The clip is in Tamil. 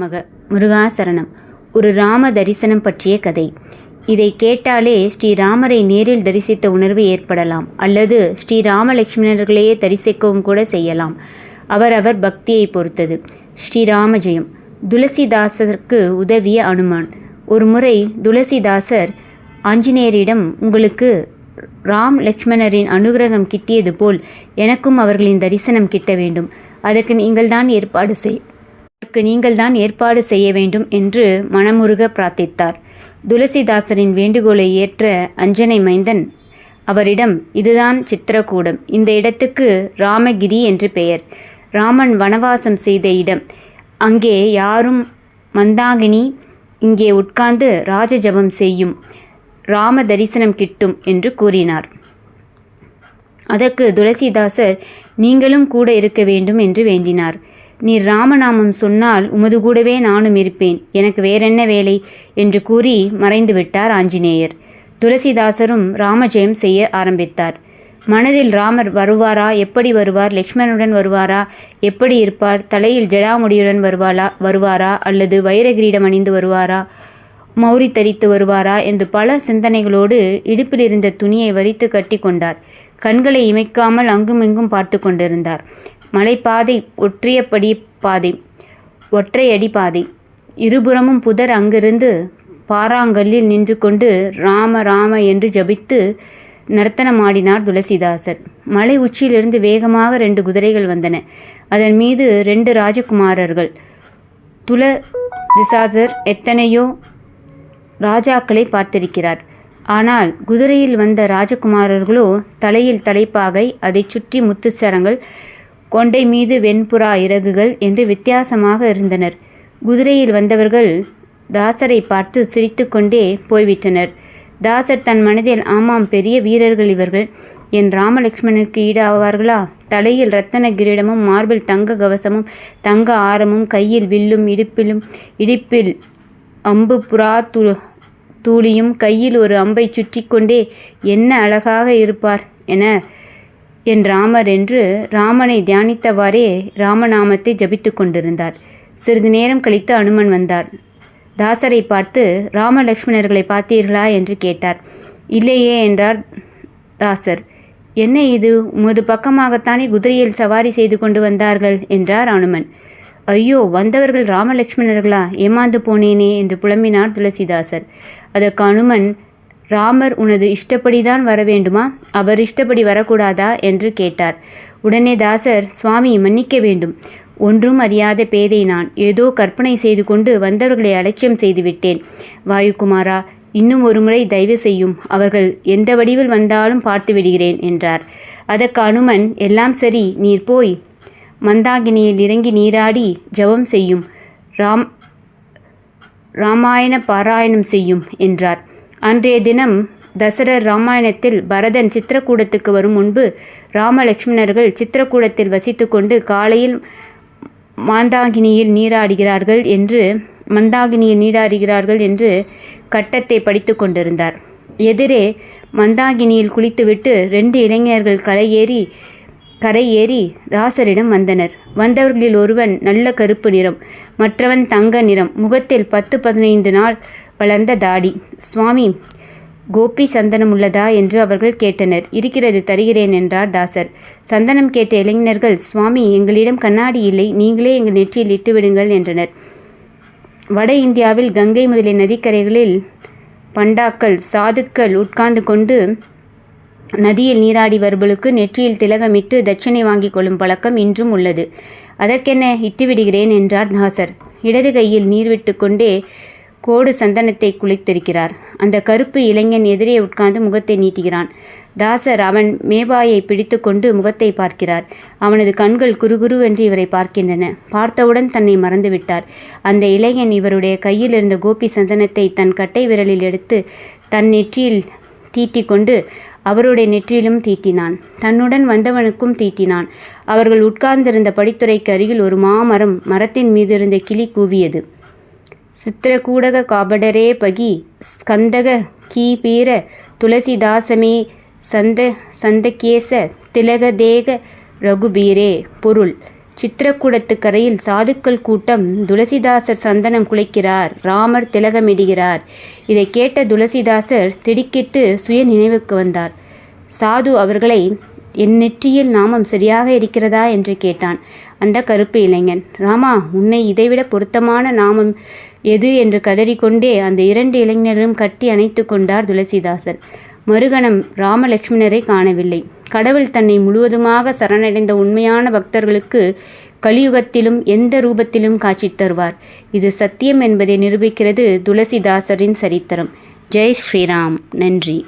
மக முருகாசரணம். ஒரு ராம தரிசனம் பற்றிய கதை. இதை கேட்டாலே ஸ்ரீராமரை நேரில் தரிசித்த உணர்வு ஏற்படலாம். அல்லது ஸ்ரீராம லட்சுமணர்களையே தரிசிக்கவும் கூட செய்யலாம். அவரவர் பக்தியை பொறுத்தது. ஸ்ரீராமஜெயம் துளசிதாசருக்கு உதவிய அனுமான். ஒரு முறை துளசிதாசர் ஆஞ்சநேயரிடம் உங்களுக்கு ராம் லக்ஷ்மணரின் அனுகிரகம் கிட்டியது போல் எனக்கும் அவர்களின் தரிசனம் கிட்ட வேண்டும். அதற்கு நீங்கள்தான் ஏற்பாடு செய். அதற்கு நீங்கள்தான் ஏற்பாடு செய்ய வேண்டும் என்று மனமுருக பிரார்த்தித்தார். துளசிதாசரின் வேண்டுகோளை ஏற்ற அஞ்சனை மைந்தன் அவரிடம் இதுதான் சித்திரக்கூடம் இந்த இடத்துக்கு ராமகிரி என்று பெயர். ராமன் வனவாசம் செய்த இடம். அங்கே யாரும் மந்தாகினி இங்கே உட்கார்ந்து ராஜஜபம் செய்யும் ராம தரிசனம் கிட்டும் என்று கூறினார். அதற்கு துளசிதாசர் நீங்களும் கூட இருக்க வேண்டும் என்று வேண்டினார். நீர் ராமநாமம் சொன்னால் உமது கூடவே நானும் இருப்பேன். எனக்கு வேறென்ன வேலை? என்று கூறி மறைந்து விட்டார் ஆஞ்சநேயர். துளசிதாசரும் ராமஜெயம் செய்ய ஆரம்பித்தார். மனதில் ராமர் வருவாரா? எப்படி வருவார்? லக்ஷ்மணனுடன் வருவாரா? எப்படி இருப்பார்? தலையில் ஜடாமுடியுடன் வருவாளா? வருவாரா? அல்லது வைரகிரீடம் அணிந்து வருவாரா? மௌரி தரித்து வருவாரா? என்று பல சிந்தனைகளோடு இடுப்பில் இருந்த துணியை வரித்து கட்டி கொண்டார். கண்களை இமைக்காமல் அங்குமிங்கும் பார்த்து கொண்டிருந்தார். மலைப்பாதை ஒற்றியப்படி பாதை ஒற்றையடி பாதை. இருபுறமும் புதர் அங்கிருந்து பாறாங்கல்லில் நின்று கொண்டு ராம ராம என்று ஜபித்து நர்த்தனமாடினார் துளசிதாசர். மலை உச்சியிலிருந்து வேகமாக ரெண்டு குதிரைகள் வந்தன. அதன் மீது ரெண்டு ராஜகுமாரர்கள். துல திசாசர் எத்தனையோ ராஜாக்களை பார்த்திருக்கிறார். ஆனால் குதிரையில் வந்த ராஜகுமாரர்களோ தலையில் தலைப்பாகை அதைச் சுற்றி முத்துச்சரங்கள் கொண்டை மீது வெண்புறா இறகுகள் என்று வித்தியாசமாக இருந்தனர். குதிரையில் வந்தவர்கள் தாசரை பார்த்து சிரித்துக்கொண்டே போய்விட்டனர். தாசர் தன் மனதில் ஆமாம் பெரிய வீரர்கள் இவர்கள். என் ராமலக்ஷ்மணுக்கு ஈடாவார்களா? தலையில் ரத்தன கிரீடமும் மார்பில் தங்க கவசமும் தங்க ஆரமும் கையில் வில்லும் இடுப்பிலும் இடுப்பில் அம்பு புறா தூ தூளியும் கையில் ஒரு அம்பை சுற்றி கொண்டே என்ன அழகாக இருப்பார் என என் ராமர் என்று ராமனை தியானித்தவாறே ராமநாமத்தை ஜபித்து கொண்டிருந்தார். சிறிது நேரம் கழித்து அனுமன் வந்தார். தாசரை பார்த்து ராமலக்ஷ்மணர்களை பார்த்தீர்களா? என்று கேட்டார். இல்லையே என்றார் தாசர். என்ன இது? உமது பக்கமாகத்தானே குதிரையில் சவாரி செய்து கொண்டு வந்தார்கள்? என்றார் அனுமன். ஐயோ வந்தவர்கள் ராமலக்ஷ்மணர்களா? ஏமாந்து போனேனே என்று புலம்பினார் துளசிதாசர். அதற்கு அனுமன் ராமர் உனது இஷ்டப்படிதான் வர வேண்டுமா அவர் இஷ்டப்படி வரக்கூடாதா? என்று கேட்டார். உடனே தாசர் சுவாமி மன்னிக்க வேண்டும். ஒன்றும் அறியாத பேதை நான். ஏதோ கற்பனை செய்து கொண்டு வந்தவர்களை அலட்சியம் செய்துவிட்டேன் வாயுகுமாரா இன்னும் ஒரு முறை தயவு செய்யும். அவர்கள் எந்த வடிவில் வந்தாலும் பார்த்து விடுகிறேன் என்றார். அதற்கு அனுமன் எல்லாம் சரி நீர் போய் மந்தாகினியில் இறங்கி நீராடி ஜெபம் செய்யும். ராம் ராமாயண பாராயணம் செய்யும் என்றார். அன்றைய தினம் தசரர் ராமாயணத்தில் பரதன் சித்திரக்கூடத்துக்கு வரும் முன்பு ராமலக்ஷ்மணர்கள் சித்திரக்கூடத்தில் வசித்துக்கொண்டு காலையில் மாந்தாகினியில் நீராடுகிறார்கள் என்று மந்தாகினியில் நீராடுகிறார்கள் என்று கட்டத்தை படித்து கொண்டிருந்தார். எதிரே மந்தாகினியில் குளித்துவிட்டு ரெண்டு இளைஞர்கள் கலையேறி கரை ஏறி ராசரிடம் வந்தனர். வந்தவர்களில் ஒருவன் நல்ல கருப்பு நிறம் மற்றவன் தங்க நிறம். முகத்தில் பத்து பதினைந்து நாள் வளர்ந்த தாடி. சுவாமி கோபி சந்தனம் உள்ளதா என்று அவர்கள் கேட்டனர். இருக்கிறது தருகிறேன் என்றார் தாசர். சந்தனம் கேட்ட இளைஞர்கள் சுவாமி எங்களிடம் கண்ணாடி இல்லை நீங்களே எங்கள் நெற்றியில் இட்டுவிடுங்கள் என்றனர். வட இந்தியாவில் கங்கை முதலிய நதிக்கரைகளில் பண்டாக்கள் சாதுக்கள் உட்கார்ந்து கொண்டு நதியில் நீராடி வருபவளுக்கு நெற்றியில் திலகமிட்டு தட்சணை வாங்கிக் கொள்ளும் பழக்கம் இன்றும் உள்ளது. அதற்கென்ன? இட்டுவிடுகிறேன் என்றார் தாசர். இடது கையில் நீர் விட்டு கொண்டே கோடு சந்தனத்தை குளித்திருக்கிறார் அந்த கருப்பு இளைஞன் எதிரே உட்கார்ந்து முகத்தை நீட்டுகிறான். தாசர் அவன் மேபாயை பிடித்து கொண்டு முகத்தை பார்க்கிறார். அவனது கண்கள் குறுகுருவென்று இவரை பார்க்கின்றன. பார்த்தவுடன் தன்னை மறந்துவிட்டார். அந்த இளைஞன் இவருடைய கையில் இருந்த கோபி சந்தனத்தை தன் கட்டை விரலில் எடுத்து தன் நெற்றியில் தீட்டிக்கொண்டு அவருடைய நெற்றியிலும் தீட்டினான். தன்னுடன் வந்தவனுக்கும் தீட்டினான். அவர்கள் உட்கார்ந்திருந்த படித்துறைக்கு அருகில் ஒரு மாமரம் மரத்தின் மீது இருந்த கிளி கூவியது. சித்திரகூடக காபடரே பகி ஸ்கந்தக கீபீர துளசிதாசமே சந்த சந்தகேச திலகதேக ரகுபீரே. பொருள் சித்திரக்கூடத்து கரையில் சாதுக்கள் கூட்டம் துளசிதாசர் சந்தனம் குலைக்கிறார் ராமர் திலகமிடுகிறார். இதை கேட்ட துளசிதாசர் திடுக்கிட்டு சுய நினைவுக்கு வந்தார். சாது அவர்களை என் நெற்றியில் நாமம் சரியாக இருக்கிறதா என்று கேட்டான். அந்த கருப்பு இளைஞன் ராமா உன்னை இதைவிட பொருத்தமான நாமம் எது என்று கதறிக்கொண்டே அந்த இரண்டு இளைஞரும் கட்டி அணைத்து கொண்டார் துளசிதாசர். மறுகணம் ராமலட்சுமணரை காணவில்லை. கடவுள் தன்னை முழுவதுமாக சரணடைந்த உண்மையான பக்தர்களுக்கு கலியுகத்திலும் எந்த ரூபத்திலும் காட்சி தருவார். இது சத்தியம் என்பதை நிரூபிக்கிறது துளசிதாசரின் சரித்திரம். ஜெய் ஸ்ரீராம். நன்றி.